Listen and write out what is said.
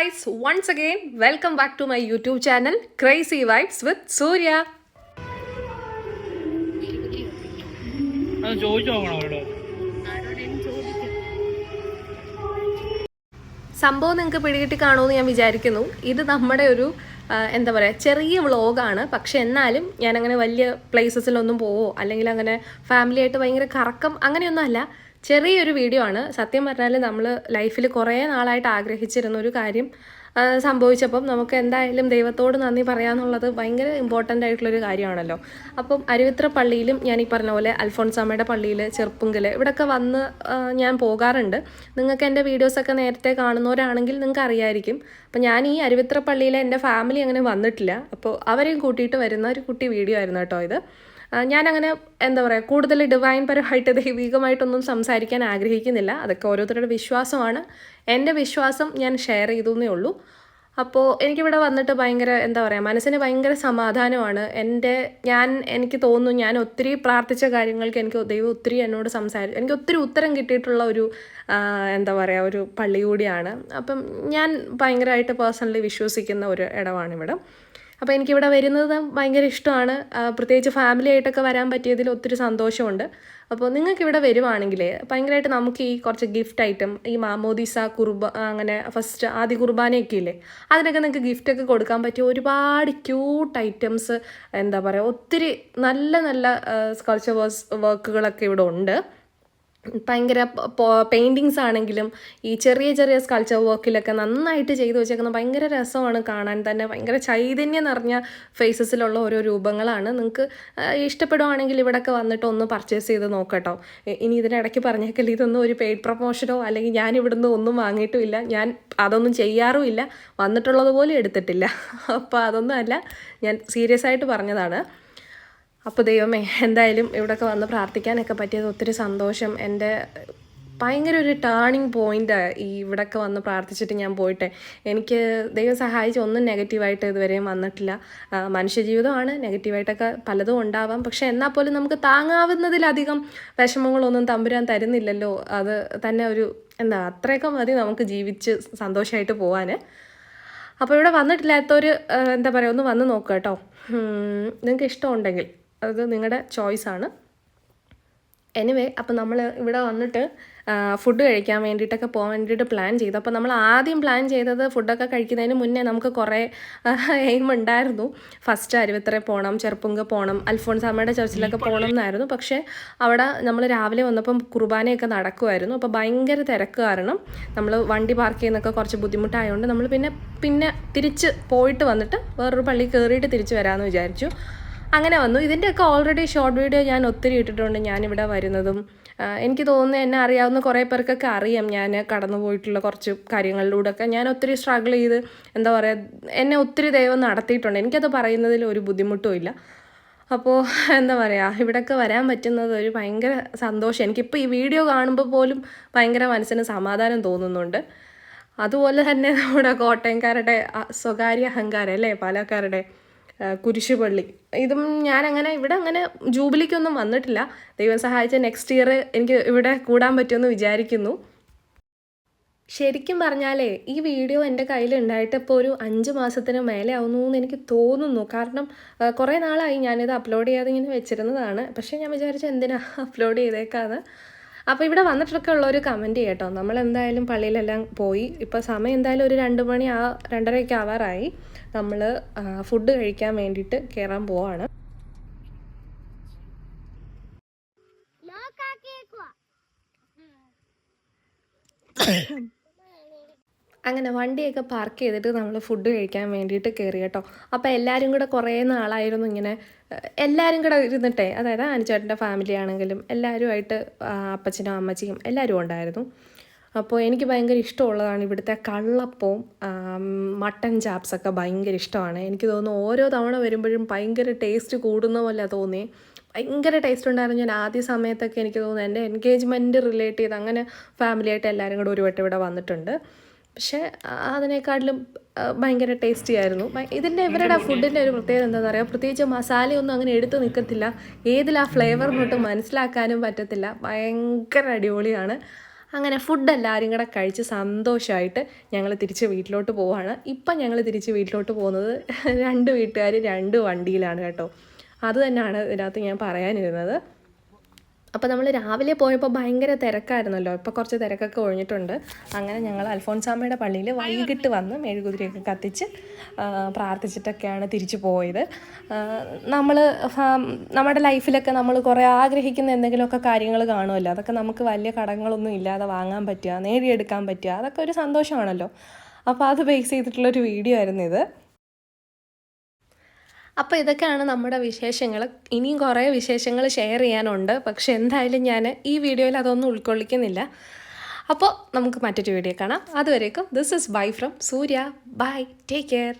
guys, once again, welcome back to my YouTube channel Crazy Vibes with Surya. ചോദിച്ചു നോക്കണം അവരോട് സംഭവം നിങ്ങൾക്ക് പിടികിട്ടി കാണുമെന്ന് ഞാൻ വിചാരിക്കുന്നു. ഇത് നമ്മുടെ ഒരു എന്താ പറയുക ചെറിയ വ്ളോഗാണ്. പക്ഷെ എന്നാലും ഞാനങ്ങനെ വലിയ പ്ലേസസിലൊന്നും പോവോ അല്ലെങ്കിൽ അങ്ങനെ ഫാമിലി ആയിട്ട് ഭയങ്കര കറക്കം അങ്ങനെയൊന്നും അല്ല. ചെറിയൊരു വീഡിയോ ആണ്. സത്യം പറഞ്ഞാൽ നമ്മൾ ലൈഫിൽ കുറേ നാളായിട്ട് ആഗ്രഹിച്ചിരുന്ന ഒരു കാര്യം സംഭവിച്ചപ്പം നമുക്ക് എന്തായാലും ദൈവത്തോട് നന്ദി പറയാന്നുള്ളത് ഭയങ്കര ഇമ്പോർട്ടന്റ് ആയിട്ടുള്ളൊരു കാര്യമാണല്ലോ. അപ്പം അരുവിത്ര പള്ളിയിലും ഞാൻ ഈ പറഞ്ഞ പോലെ അൽഫോൺസാമ്മയുടെ പള്ളിയിൽ ചെറുപ്പുങ്കൽ ഇവിടെയൊക്കെ വന്ന് ഞാൻ പോകാറുണ്ട്. നിങ്ങൾക്ക് എന്റെ വീഡിയോസൊക്കെ നേരത്തെ കാണുന്നവരാണെങ്കിൽ നിങ്ങൾക്ക് അറിയായിരിക്കും. അപ്പം ഞാൻ ഈ അരുവിത്ര പള്ളിയിലെ എന്റെ ഫാമിലി അങ്ങനെ വന്നിട്ടില്ല. അപ്പോൾ അവരെയും കൂട്ടിയിട്ട് വരുന്ന ഒരു കുട്ടി വീഡിയോ ആയിരുന്നു കേട്ടോ ഇത്. ഞാനങ്ങനെ എന്താ പറയുക കൂടുതൽ ഡിവൈൻ പരമായിട്ട് ദൈവികമായിട്ടൊന്നും സംസാരിക്കാൻ ആഗ്രഹിക്കുന്നില്ല. അതൊക്കെ ഓരോരുത്തരുടെ വിശ്വാസമാണ്. എന്റെ വിശ്വാസം ഞാൻ ഷെയർ ചെയ്തു എന്നേ ഉള്ളൂ. അപ്പോൾ എനിക്കിവിടെ വന്നിട്ട് ഭയങ്കര എന്താ പറയുക മനസ്സിന് ഭയങ്കര സമാധാനമാണ്. എന്റെ ഞാൻ എനിക്ക് തോന്നുന്നു ഞാൻ ഒത്തിരി പ്രാർത്ഥിച്ച കാര്യങ്ങൾക്ക് എനിക്ക് ദൈവം ഒത്തിരി എന്നോട് സംസാരിച്ചു എനിക്ക് ഒത്തിരി ഉത്തരം കിട്ടിയിട്ടുള്ള ഒരു എന്താ പറയുക ഒരു പള്ളി കൂടിയാണ്. അപ്പം ഞാൻ ഭയങ്കരമായിട്ട് പേഴ്സണലി വിശ്വസിക്കുന്ന ഒരു ഇടമാണിവിടെ അപ്പോൾ എനിക്കിവിടെ വരുന്നത് ഭയങ്കര ഇഷ്ടമാണ്. പ്രത്യേകിച്ച് ഫാമിലി ആയിട്ടൊക്കെ വരാൻ പറ്റിയതിൽ ഒത്തിരി സന്തോഷമുണ്ട്. അപ്പോൾ നിങ്ങൾക്ക് ഇവിടെ വരുവാണെങ്കിൽ ഭയങ്കരമായിട്ട് നമുക്ക് ഈ കുറച്ച് ഗിഫ്റ്റ് ഐറ്റം ഈ മാമോദിസ കുർബ അങ്ങനെ ഫസ്റ്റ് ആദ്യ കുർബാനയൊക്കെ ഇല്ലേ അതിനൊക്കെ നിങ്ങൾക്ക് ഗിഫ്റ്റൊക്കെ കൊടുക്കാൻ പറ്റിയ ഒരുപാട് ക്യൂട്ട് ഐറ്റംസ് എന്താ പറയുക ഒത്തിരി നല്ല നല്ല സ്കൾച്ചർ വർക്കുകളൊക്കെ ഇവിടെ ഉണ്ട്. ഭയങ്കര പെയിന്റിങ്സ് ആണെങ്കിലും ഈ ചെറിയ ചെറിയ സ്കൾച്ചർ വർക്കിലൊക്കെ നന്നായിട്ട് ചെയ്തു വെച്ചേക്കുന്ന ഭയങ്കര രസമാണ് കാണാൻ തന്നെ. ഭയങ്കര ചൈതന്യം നിറഞ്ഞ ഫേസസിലുള്ള ഓരോ രൂപങ്ങളാണ്. നിങ്ങൾക്ക് ഇഷ്ടപ്പെടുവാണെങ്കിൽ ഇവിടെയൊക്കെ വന്നിട്ട് ഒന്ന് പർച്ചേസ് ചെയ്ത് നോക്കട്ടോ. ഇനി ഇതിനിടയ്ക്ക് പറഞ്ഞേക്കല്ലേ ഇതൊന്നും ഒരു പെയ്ഡ് പ്രൊമോഷനോ അല്ലെങ്കിൽ ഞാൻ ഇവിടുന്ന് ഒന്നും വാങ്ങിയിട്ടുമില്ല. ഞാൻ അതൊന്നും ചെയ്യാറുമില്ല. വന്നിട്ടുള്ളത് പോലും എടുത്തിട്ടില്ല. അപ്പോൾ അതൊന്നും അല്ല ഞാൻ സീരിയസ് ആയിട്ട് പറഞ്ഞതാണ്. അപ്പോൾ ദൈവമേ എന്തായാലും ഇവിടെയൊക്കെ വന്ന് പ്രാർത്ഥിക്കാനൊക്കെ പറ്റിയത് ഒത്തിരി സന്തോഷം. എന്റെ ഭയങ്കര ഒരു ടേണിങ് പോയിന്റ് ഈ ഇവിടെയൊക്കെ വന്ന് പ്രാർത്ഥിച്ചിട്ട് ഞാൻ പോയിട്ട്. എനിക്ക് ദൈവം സഹായിച്ച് ഒന്നും നെഗറ്റീവായിട്ട് ഇതുവരെയും വന്നിട്ടില്ല. മനുഷ്യജീവിതമാണ്. നെഗറ്റീവായിട്ടൊക്കെ പലതും ഉണ്ടാവാം. പക്ഷെ എന്നാൽ പോലും നമുക്ക് താങ്ങാവുന്നതിലധികം വിഷമങ്ങളൊന്നും തമ്പുരാൻ തരുന്നില്ലല്ലോ. അത് തന്നെ ഒരു എന്താ അത്രയൊക്കെ മതി നമുക്ക് ജീവിച്ച് സന്തോഷമായിട്ട് പോകാൻ അപ്പോൾ ഇവിടെ വന്നിട്ടില്ലാത്തവർ എന്താ പറയുക ഒന്ന് വന്ന് നോക്കുക കേട്ടോ. നിങ്ങൾക്ക് ഇഷ്ടമുണ്ടെങ്കിൽ അത് നിങ്ങളുടെ ചോയ്സാണ് എനിവേ അപ്പോൾ നമ്മൾ ഇവിടെ വന്നിട്ട് ഫുഡ് കഴിക്കാൻ വേണ്ടിയിട്ടൊക്കെ പോകാൻ വേണ്ടിയിട്ട് പ്ലാൻ ചെയ്തു. അപ്പോൾ നമ്മൾ ആദ്യം പ്ലാൻ ചെയ്തത് ഫുഡൊക്കെ കഴിക്കുന്നതിന് മുന്നേ നമുക്ക് കുറേ എയിം ഉണ്ടായിരുന്നു. ഫസ്റ്റ് അരുവിത്ര പോകണം ചെറുപ്പുങ്ക പോകണം അൽഫോൺസാമ്മയുടെ ചർച്ചിലൊക്കെ പോകണം എന്നായിരുന്നു. പക്ഷേ അവിടെ നമ്മൾ രാവിലെ വന്നപ്പം കുർബാനയൊക്കെ നടക്കുമായിരുന്നു അപ്പോൾ ഭയങ്കര തിരക്ക് കാരണം നമ്മൾ വണ്ടി പാർക്ക് ചെയ്യുന്നൊക്കെ കുറച്ച് ബുദ്ധിമുട്ടായതുകൊണ്ട് നമ്മൾ പിന്നെ പിന്നെ തിരിച്ച് പോയിട്ട് വന്നിട്ട് വേറൊരു പള്ളി കയറിയിട്ട് തിരിച്ച് വരാമെന്ന് വിചാരിച്ചു. അങ്ങനെ വന്നു. ഇതിന്റെയൊക്കെ ഓൾറെഡി ഷോർട്ട് വീഡിയോ ഞാൻ ഒത്തിരി ഇട്ടിട്ടുണ്ട്. ഞാനിവിടെ വരുന്നതും എനിക്ക് തോന്നുന്നു എന്നെ അറിയാവുന്ന കുറേ പേർക്കൊക്കെ അറിയാം ഞാൻ കടന്നു പോയിട്ടുള്ള കുറച്ച് കാര്യങ്ങളിലൂടെയൊക്കെ. ഞാൻ ഒത്തിരി സ്ട്രഗിൾ ചെയ്ത് എന്താ പറയുക എന്നെ ഒത്തിരി ദൈവം നടത്തിയിട്ടുണ്ട്. എനിക്കത് പറയുന്നതിൽ ഒരു ബുദ്ധിമുട്ടും ഇല്ല. അപ്പോൾ എന്താ പറയുക ഇവിടെയൊക്കെ വരാൻ പറ്റുന്നത് ഒരു ഭയങ്കര സന്തോഷം. എനിക്കിപ്പോൾ ഈ വീഡിയോ കാണുമ്പോൾ പോലും ഭയങ്കര മനസ്സിന് സമാധാനം തോന്നുന്നുണ്ട്. അതുപോലെ തന്നെ നമ്മുടെ കോട്ടയംകാരുടെ സ്വകാര്യ അഹങ്കാരം അല്ലേ പാലക്കാരുടെ കുരിശുപള്ളി ഇതും ഞാൻ അങ്ങനെ ഇവിടെ അങ്ങനെ ജൂബിലിക്കൊന്നും വന്നിട്ടില്ല. ദൈവം സഹായിച്ച നെക്സ്റ്റ് ഇയർ എനിക്ക് ഇവിടെ കൂടാൻ പറ്റുമെന്ന് വിചാരിക്കുന്നു. ശരിക്കും പറഞ്ഞാലേ ഈ വീഡിയോ എന്റെ കയ്യിൽ ഉണ്ടായിട്ട് ഇപ്പോൾ ഒരു അഞ്ച് മാസത്തിന് മേലെ ആവുന്നു എന്ന് എനിക്ക് തോന്നുന്നു. കാരണം കുറേ നാളായി ഞാനിത് അപ്ലോഡ് ചെയ്യാതെ ഇങ്ങനെ വെച്ചിരുന്നതാണ്. പക്ഷേ ഞാൻ വിചാരിച്ചു എന്തിനാണ് അപ്ലോഡ് ചെയ്തേക്കാന്ന്? അപ്പോൾ ഇവിടെ വന്നിട്ടൊക്കെ ഉള്ളൊരു കമന്റ് കേട്ടോ. നമ്മൾ എന്തായാലും പള്ളിയിലെല്ലാം പോയി. ഇപ്പോൾ സമയം എന്തായാലും ഒരു രണ്ട് മണി ആ രണ്ടരയൊക്കെ ആവാറായി. നമ്മൾ ഫുഡ് കഴിക്കാൻ വേണ്ടിയിട്ട് കയറാൻ പോവാണ്. അങ്ങനെ വണ്ടിയൊക്കെ പാർക്ക് ചെയ്തിട്ട് നമ്മൾ ഫുഡ് കഴിക്കാൻ വേണ്ടിയിട്ട് കയറി കേട്ടോ. അപ്പോൾ എല്ലാവരും കൂടെ കുറേ നാളായിരുന്നു ഇങ്ങനെ എല്ലാവരും കൂടെ ഇരുന്നിട്ടേ അതായത് അനുചേട്ടന്റെ ഫാമിലി ആണെങ്കിലും എല്ലാവരുമായിട്ട് അപ്പച്ചനും അമ്മച്ചിയും എല്ലാവരും ഉണ്ടായിരുന്നു. അപ്പോൾ എനിക്ക് ഭയങ്കര ഇഷ്ടമുള്ളതാണ് ഇവിടുത്തെ കള്ളപ്പവും മട്ടൻ ചാപ്സൊക്കെ ഭയങ്കര ഇഷ്ടമാണ്. എനിക്ക് തോന്നുന്നു ഓരോ തവണ വരുമ്പോഴും ഭയങ്കര ടേസ്റ്റ് കൂടുന്ന പോലെ തോന്നി ഭയങ്കര ടേസ്റ്റ് ഉണ്ടായിരുന്നു. ഞാൻ ആദ്യ സമയത്തൊക്കെ എനിക്ക് തോന്നുന്നു എന്റെ എൻഗേജ്മെന്റ് റിലേറ്റ് ചെയ്ത് അങ്ങനെ ഫാമിലിയായിട്ട് എല്ലാവരും കൂടെ ഒരു വട്ടം ഇവിടെ വന്നിട്ടുണ്ട്. പക്ഷേ അതിനേക്കാട്ടിലും ഭയങ്കര ടേസ്റ്റി ആയിരുന്നു. ഇതിന്റെ ഇവരുടെ ഫുഡിന്റെ ഒരു പ്രത്യേകത എന്താണെന്ന് അറിയാം പ്രത്യേകിച്ച് മസാലയൊന്നും അങ്ങനെ എടുത്തു നിൽക്കത്തില്ല ഏതിൽ ആ ഫ്ലേവർ തൊട്ട് മനസ്സിലാക്കാനും പറ്റത്തില്ല. ഭയങ്കര അടിപൊളിയാണ്. അങ്ങനെ ഫുഡ് എല്ലാവരും കൂടെ കഴിച്ച് സന്തോഷമായിട്ട് ഞങ്ങൾ തിരിച്ച് വീട്ടിലോട്ട് പോവാണ്. ഇപ്പം ഞങ്ങൾ തിരിച്ച് വീട്ടിലോട്ട് പോകുന്നത് രണ്ട് വീട്ടുകാർ രണ്ട് വണ്ടിയിലാണ് കേട്ടോ. അത് തന്നെയാണ് ഇതിനകത്ത് ഞാൻ പറയാനിരുന്നത്. അപ്പോൾ നമ്മൾ രാവിലെ പോയപ്പോൾ ഭയങ്കര തിരക്കായിരുന്നല്ലോ. ഇപ്പോൾ കുറച്ച് തിരക്കൊക്കെ ഒഴിഞ്ഞിട്ടുണ്ട്. അങ്ങനെ ഞങ്ങൾ അൽഫോൻസാമ്മയുടെ പള്ളിയിൽ വൈകിട്ട് വന്ന് മെഴുകുതിരിയൊക്കെ കത്തിച്ച് പ്രാർത്ഥിച്ചിട്ടൊക്കെയാണ് തിരിച്ചു പോയത്. നമ്മൾ നമ്മുടെ ലൈഫിലൊക്കെ നമ്മൾ കുറേ ആഗ്രഹിക്കുന്ന എന്തെങ്കിലുമൊക്കെ കാര്യങ്ങൾ കാണുമല്ലോ. അതൊക്കെ നമുക്ക് വലിയ കടങ്ങളൊന്നും ഇല്ലാതെ വാങ്ങാൻ പറ്റുക നേടിയെടുക്കാൻ പറ്റുക അതൊക്കെ ഒരു സന്തോഷമാണല്ലോ. അപ്പോൾ അത് ബേസ് ചെയ്തിട്ടുള്ളൊരു വീഡിയോ ആയിരുന്നു ഇത്. അപ്പോൾ ഇതൊക്കെയാണ് നമ്മുടെ വിശേഷങ്ങൾ ഇനിയും കുറേ വിശേഷങ്ങൾ ഷെയർ ചെയ്യാനുണ്ട്. പക്ഷെ എന്തായാലും ഞാൻ ഈ വീഡിയോയിൽ അതൊന്നും ഉൾക്കൊള്ളിക്കുന്നില്ല. അപ്പോൾ നമുക്ക് മറ്റൊരു വീഡിയോ കാണാം. അതുവരേക്കും this is bye from Surya bye take care